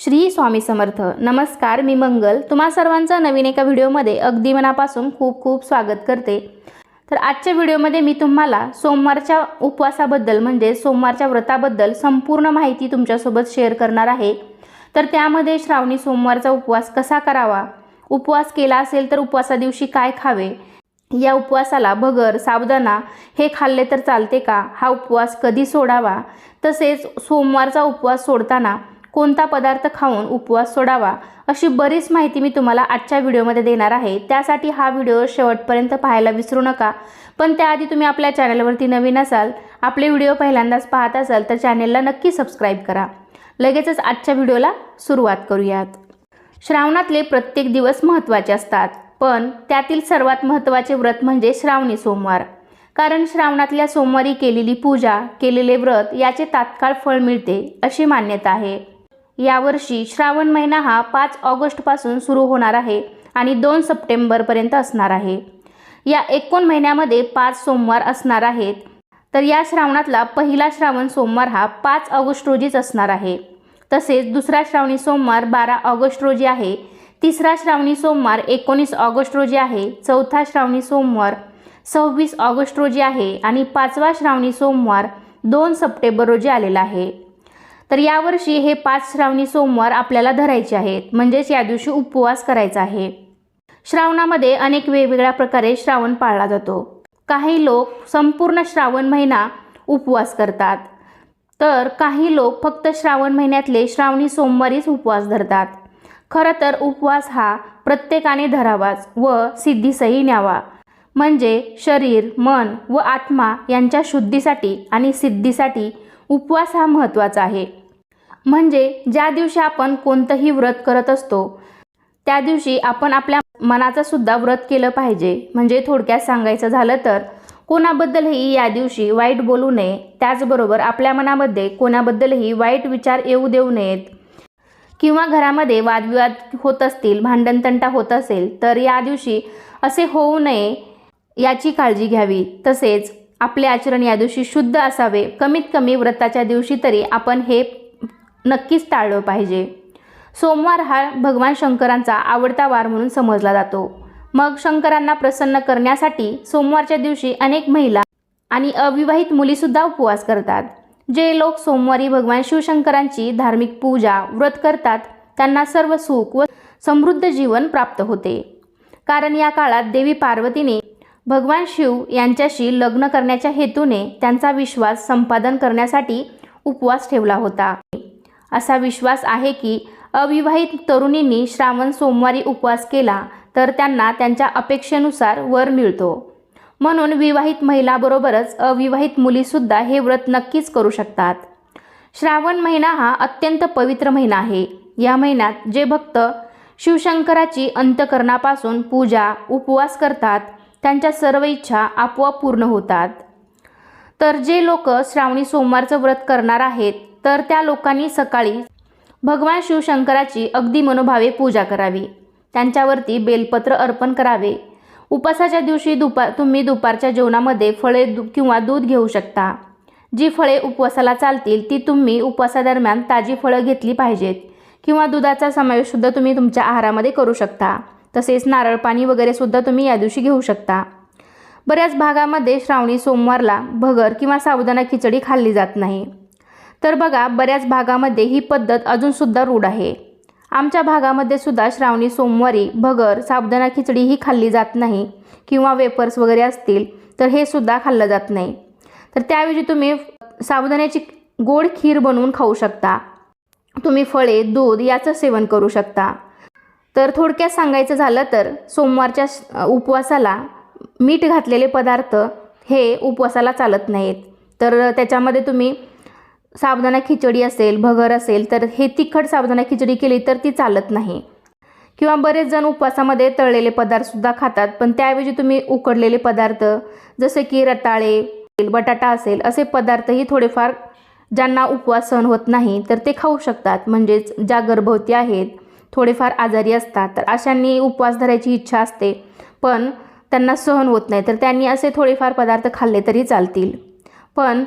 श्री स्वामी समर्थ. नमस्कार मी मंगल. तुम्हा सर्वांचं नवीन एका व्हिडिओमध्ये अगदी मनापासून खूप खूप स्वागत करते. तर आजच्या व्हिडिओमध्ये मी तुम्हाला सोमवारच्या उपवासाबद्दल म्हणजे सोमवारच्या व्रताबद्दल संपूर्ण माहिती तुमच्यासोबत शेअर करणार आहे. तर त्यामध्ये श्रावणी सोमवारचा उपवास कसा करावा? उपवास केला असेल तर उपवासा दिवशी काय खावे? या उपवासाला भगर साबुदाणा हे खाल्ले तर चालते का? हा उपवास कधी सोडावा? तसेच सोमवारचा उपवास सोडताना कोणता पदार्थ खाऊन उपवास सोडावा अशी बरीच माहिती मी तुम्हाला आजच्या व्हिडिओमध्ये देणार आहे. त्यासाठी हा व्हिडिओ शेवटपर्यंत पाहायला विसरू नका. पण त्याआधी तुम्ही आपल्या चॅनलवरती नवीन असाल आपले व्हिडिओ पहिल्यांदाच पाहत असाल तर चॅनेलला नक्की सबस्क्राईब करा. लगेचच आजच्या व्हिडिओला सुरुवात करूयात. श्रावणातले प्रत्येक दिवस महत्त्वाचे असतात पण त्यातील सर्वात महत्त्वाचे व्रत म्हणजे श्रावणी सोमवार. कारण श्रावणातल्या सोमवारी केलेली पूजा केलेले व्रत याचे तात्काळ फळ मिळते अशी मान्यता आहे. यावर्षी श्रावण महिना हा पाच ऑगस्टपासून सुरू होणार आहे आणि दोन सप्टेंबरपर्यंत असणार आहे. या एकूण महिन्यामध्ये पाच सोमवार असणार आहेत. तर या श्रावणातला पहिला श्रावण सोमवार हा पाच ऑगस्ट रोजीच असणार आहे. तसेच दुसरा श्रावणी सोमवार बारा ऑगस्ट रोजी आहे. तिसरा श्रावणी सोमवार एकोणीस ऑगस्ट रोजी आहे. चौथा श्रावणी सोमवार सव्वीस ऑगस्ट रोजी आहे. आणि पाचवा श्रावणी सोमवार दोन सप्टेंबर रोजी आलेला आहे. तर यावर्षी हे पाच श्रावणी सोमवार आपल्याला धरायचे आहेत. म्हणजेच या दिवशी उपवास करायचा आहे. श्रावणामध्ये अनेक वेगवेगळ्या प्रकारे श्रावण पाळला जातो. काही लोक संपूर्ण श्रावण महिना उपवास करतात. तर काही लोक फक्त श्रावण महिन्यातले श्रावणी सोमवारीच उपवास धरतात. खरं तर उपवास हा प्रत्येकाने धरावाच व सिद्धीसही न्यावा. म्हणजे शरीर मन व आत्मा यांच्या शुद्धीसाठी आणि सिद्धीसाठी उपवास हा महत्त्वाचा आहे. म्हणजे ज्या दिवशी आपण कोणतंही व्रत करत असतो त्या दिवशी आपण आपल्या मनाचं सुद्धा व्रत केलं पाहिजे. म्हणजे थोडक्यात सांगायचं झालं तर कोणाबद्दलही या दिवशी वाईट बोलू नये. त्याचबरोबर आपल्या मनामध्ये कोणाबद्दलही वाईट विचार येऊ देऊ नयेत. किंवा घरामध्ये वादविवाद होत असतील भांडणतंटा होत असेल तर या दिवशी असे होऊ नये याची काळजी घ्यावी. तसेच आपले आचरण या दिवशी शुद्ध असावे. कमीत कमी व्रताच्या दिवशी तरी आपण हे नक्कीच टाळलं पाहिजे. सोमवार हा भगवान शंकरांचा आवडता वार म्हणून समजला जातो. मग शंकरांना प्रसन्न करण्यासाठी सोमवारच्या दिवशी अनेक महिला आणि अविवाहित मुलीसुद्धा उपवास करतात. जे लोक सोमवारी भगवान शिवशंकरांची धार्मिक पूजा व्रत करतात त्यांना सर्व सुख व समृद्ध जीवन प्राप्त होते. कारण या काळात देवी पार्वतीने भगवान शिव यांच्याशी लग्न करण्याच्या हेतूने त्यांचा विश्वास संपादन करण्यासाठी उपवास ठेवला होता. असा विश्वास आहे की अविवाहित तरुणींनी श्रावण सोमवारी उपवास केला तर त्यांना त्यांच्या अपेक्षेनुसार वर मिळतो. म्हणून विवाहित महिलाबरोबरच अविवाहित मुलीसुद्धा हे व्रत नक्कीच करू शकतात. श्रावण महिना हा अत्यंत पवित्र महिना आहे. या महिन्यात जे भक्त शिवशंकराची अंतकरणापासून पूजा उपवास करतात त्यांच्या सर्व इच्छा आपोआप पूर्ण होतात. तर जे लोक श्रावणी सोमवारचं व्रत करणार आहेत तर त्या लोकांनी सकाळी भगवान शिवशंकराची अगदी मनोभावे पूजा करावी. त्यांच्यावरती बेलपत्र अर्पण करावे. उपासाच्या दिवशी दुपार तुम्ही दुपारच्या जेवणामध्ये फळे दु किंवा दूध घेऊ शकता. जी फळे उपवासाला चालतील ती तुम्ही उपवासादरम्यान ताजी फळं घेतली पाहिजेत किंवा दुधाचा समावेशसुद्धा तुम्ही तुमच्या आहारामध्ये करू शकता. तसेच नारळ पाणी वगैरे सुद्धा तुम्ही या दिवशी घेऊ शकता. बऱ्याच भागामध्ये श्रावणी सोमवारला भगर किंवा साबुदाणा खिचडी खाल्ली जात नाही. तर बघा बऱ्याच भागामध्ये ही पद्धत अजूनसुद्धा रूढ आहे. आमच्या भागामध्ये सुद्धा श्रावणी सोमवारी भगर साबुदाणा खिचडी ही खाल्ली जात नाही किंवा वेपर्स वगैरे असतील तर हे सुद्धा खाल्लं जात नाही. तर त्याऐवजी तुम्ही साबुदाण्याची गोड खीर बनवून खाऊ शकता. तुम्ही फळे दूध याचं सेवन करू शकता. तर थोडक्यात सांगायचं झालं तर सोमवारच्या उपवासाला मीठ घातलेले पदार्थ हे उपवासाला चालत नाहीत. तर त्याच्यामध्ये तुम्ही साबुदाणा खिचडी असेल भगर असेल तर हे तिखट साबुदाणा खिचडी केली तर ती चालत नाही. किंवा बरेच जण उपवासामध्ये तळलेले पदार्थसुद्धा खातात पण त्याऐवजी तुम्ही उकडलेले पदार्थ जसे की रताळे बटाटा असेल असे पदार्थही थोडेफार ज्यांना उपवास सहन होत नाही तर ते खाऊ शकतात. म्हणजेच ज्या गर्भवती आहेत थोडेफार आजारी असतात तर अशांनी उपवास धरायची इच्छा असते पण त्यांना सहन होत नाही तर त्यांनी असे थोडेफार पदार्थ खाल्ले तरी चालतील. पण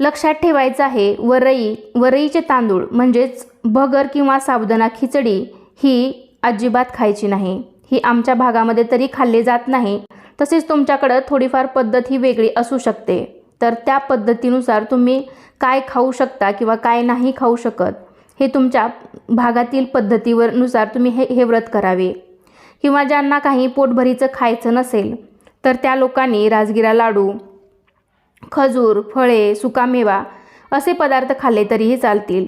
लक्षात ठेवायचं आहे वरई वरईचे तांदूळ म्हणजेच भगर किंवा साबुदाणा खिचडी ही अजिबात खायची नाही. ही आमच्या भागामध्ये तरी खाल्ली जात नाही. तसेच तुमच्याकडं थोडीफार पद्धत ही वेगळी असू शकते. तर त्या पद्धतीनुसार तुम्ही काय खाऊ शकता किंवा काय नाही खाऊ शकत? हे तुमच्या भागातील पद्धतीवर नुसार तुम्ही हे हे व्रत करावे. किंवा ज्यांना काही पोटभरीचं खायचं नसेल तर त्या लोकांनी राजगिरा लाडू खजूर फळे सुकामेवा असे पदार्थ खाल्ले तरीही चालतील.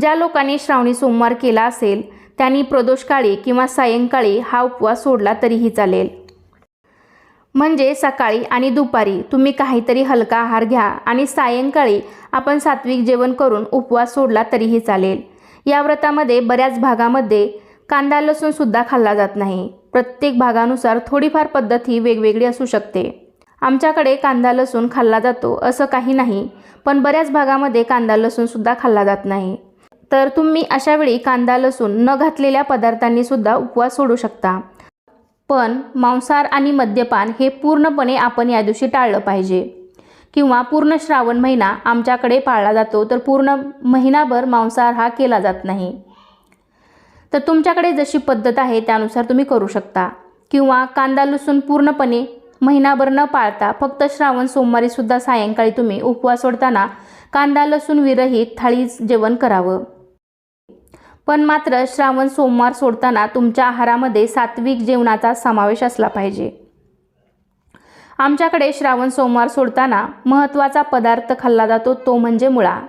ज्या लोकांनी श्रावणी सोमवार केला असेल त्यांनी प्रदोषकाळी किंवा सायंकाळी हा उपवास सोडला तरीही चालेल. म्हणजे सकाळी आणि दुपारी तुम्ही काहीतरी हलका आहार घ्या आणि सायंकाळी आपण सात्विक जेवण करून उपवास सोडला तरीही चालेल. या व्रतामध्ये बऱ्याच भागामध्ये कांदा लसूणसुद्धा खाल्ला जात नाही. प्रत्येक भागानुसार थोडीफार पद्धत ही वेगवेगळी असू शकते. आमच्याकडे कांदा लसूण खाल्ला जातो असं काही नाही पण बऱ्याच भागामध्ये कांदा लसूणसुद्धा खाल्ला जात नाही. तर तुम्ही अशावेळी कांदा लसूण न घातलेल्या पदार्थांनीसुद्धा उपवास सोडू शकता. पण मांसाहार आणि मद्यपान हे पूर्णपणे आपण या दिवशी टाळलं पाहिजे. किंवा पूर्ण श्रावण महिना आमच्याकडे पाळला जातो तर पूर्ण महिनाभर मांसाहार हा केला जात नाही. तर तुमच्याकडे जशी पद्धत आहे त्यानुसार तुम्ही करू शकता. किंवा कांदा लसूण पूर्णपणे महिनाभर न पाळता फक्त श्रावण सोमवारीसुद्धा सायंकाळी तुम्ही उपवास सोडताना कांदा लसूण विरहित थाळी जेवण करावं. पण मात्र श्रावण सोमवार सोडताना तुमच्या आहारामध्ये सात्विक जेवणाचा समावेश असला पाहिजे. आमच्याकडे श्रावण सोमवार सोडताना महत्त्वाचा पदार्थ खाल्ला जातो तो म्हणजे मुळा.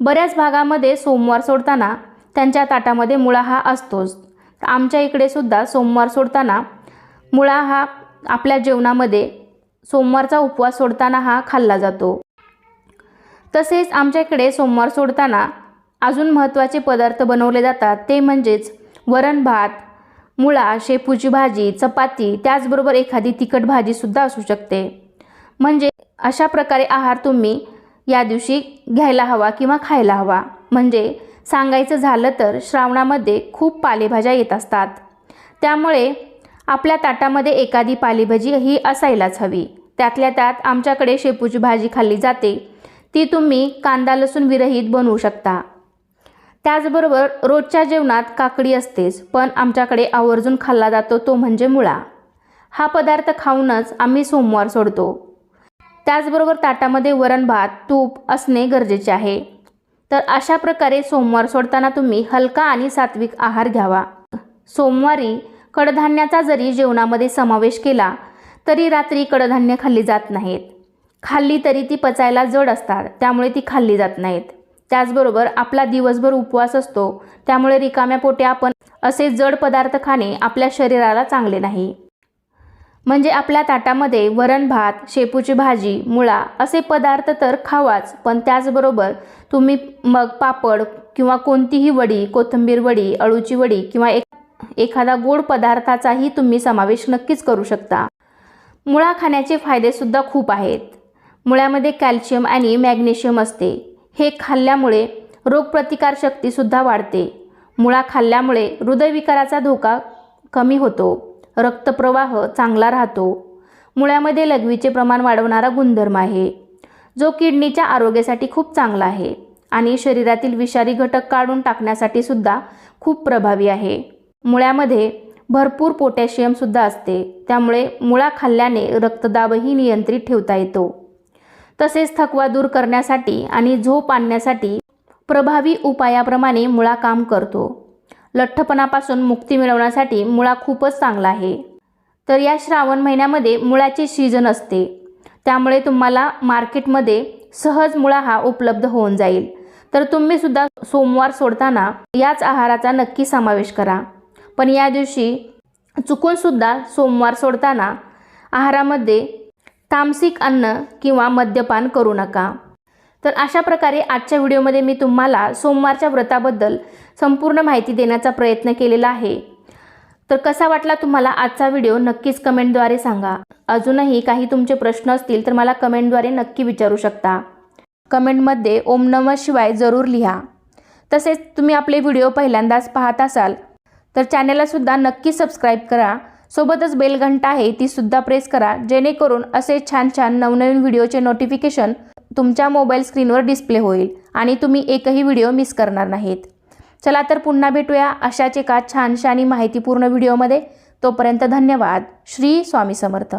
बऱ्याच भागामध्ये सोमवार सोडताना त्यांच्या ताटामध्ये मुळा हा असतोच. आमच्या इकडे सुद्धा सोमवार सोडताना मुळा हा आपल्या जेवणामध्ये सोमवारचा उपवास सोडताना हा खाल्ला जातो. तसेच आमच्या इकडे सोमवार सोडताना अजून महत्त्वाचे पदार्थ बनवले जातात. ते म्हणजेच वरण भात मुळा शेपूची भाजी चपाती त्याचबरोबर एखादी तिखट भाजीसुद्धा असू शकते. म्हणजे अशा प्रकारे आहार तुम्ही या दिवशी घ्यायला हवा किंवा खायला हवा. म्हणजे सांगायचं झालं तर श्रावणामध्ये खूप पालेभाज्या येत असतात. त्यामुळे आपल्या ताटामध्ये एखादी पालेभाजी ही असायलाच हवी. त्यातल्या त्यात आमच्याकडे शेपूची भाजी खाल्ली जाते. ती तुम्ही कांदा लसूण विरहित बनवू शकता. त्याचबरोबर रोजच्या जेवणात काकडी असतेच पण आमच्याकडे आवर्जून खाल्ला जातो तो म्हणजे मुळा. हा पदार्थ खाऊनच आम्ही सोमवार सोडतो. त्याचबरोबर ताटामध्ये वरण भात तूप असणे गरजेचे आहे. तर अशा प्रकारे सोमवार सोडताना तुम्ही हलका आणि सात्विक आहार घ्यावा. सोमवारी कडधान्याचा जरी जेवणामध्ये समावेश केला तरी रात्री कडधान्य खाल्ली जात नाहीत. खाल्ली तरी ती पचायला जड असतात त्यामुळे ती खाल्ली जात नाहीत. त्याचबरोबर आपला दिवसभर उपवास असतो. त्यामुळे रिकाम्या पोटे आपण असे जड पदार्थ खाणे आपल्या शरीराला चांगले नाही. म्हणजे आपल्या ताटामध्ये वरण भात शेपूची भाजी मुळा असे पदार्थ तर खावाच पण त्याचबरोबर तुम्ही मग पापड किंवा कोणतीही वडी कोथिंबीर वडी अळूची वडी किंवा एक एखादा गोड पदार्थाचाही तुम्ही समावेश नक्कीच करू शकता. मुळा खाण्याचे फायदेसुद्धा खूप आहेत. मुळ्यामध्ये कॅल्शियम आणि मॅग्नेशियम असते. हे खाल्ल्यामुळे रोगप्रतिकारशक्तीसुद्धा वाढते. मुळा खाल्ल्यामुळे हृदयविकाराचा धोका कमी होतो. रक्तप्रवाह चांगला राहतो. मुळ्यामध्ये लघवीचे प्रमाण वाढवणारा गुणधर्म आहे. जो किडनीच्या आरोग्यासाठी खूप चांगला आहे आणि शरीरातील विषारी घटक काढून टाकण्यासाठी सुद्धा खूप प्रभावी आहे. मुळ्यामध्ये भरपूर पोटॅशियमसुद्धा असते. त्यामुळे मुळा खाल्ल्याने रक्तदाबही नियंत्रित ठेवता येतो. तसेच थकवा दूर करण्यासाठी आणि झोप आणण्यासाठी प्रभावी उपायाप्रमाणे मुळा काम करतो. लठ्ठपणापासून मुक्ती मिळवण्यासाठी मुळा खूपच चांगला आहे. तर या श्रावण महिन्यामध्ये मुळाचे सीजन असते. त्यामुळे तुम्हाला मार्केटमध्ये सहज मुळा हा उपलब्ध होऊन जाईल. तर तुम्ही सुद्धा सोमवार सोडताना याच आहाराचा नक्की समावेश करा. पण या दिवशी चुकूनसुद्धा सोमवार सोडताना आहारामध्ये तामसिक अन्न किंवा मद्यपान करू नका. तर अशा प्रकारे आजच्या व्हिडिओमध्ये मी तुम्हाला सोमवारच्या व्रताबद्दल संपूर्ण माहिती देण्याचा प्रयत्न केलेला आहे. तर कसा वाटला तुम्हाला आजचा व्हिडिओ नक्कीच कमेंटद्वारे सांगा. अजूनही काही तुमचे प्रश्न असतील तर मला कमेंटद्वारे नक्की विचारू शकता. कमेंटमध्ये ओम नम शिवाय जरूर लिहा. तसेच तुम्ही आपले व्हिडिओ पहिल्यांदाच पाहत असाल तर चॅनेललासुद्धा नक्की सबस्क्राईब करा. सोबतच बेलघंटा आहे ती सुद्धा प्रेस करा. जेणेकरून असे छान छान नवनवीन व्हिडिओचे नोटिफिकेशन तुमच्या मोबाईल स्क्रीनवर डिस्प्ले होईल आणि तुम्ही एकही व्हिडिओ मिस करणार नाहीत. चला तर पुन्हा भेटूया अशाच एका छानशा आणि माहितीपूर्ण व्हिडिओमध्ये तोपर्यंत धन्यवाद. श्री स्वामी समर्थ.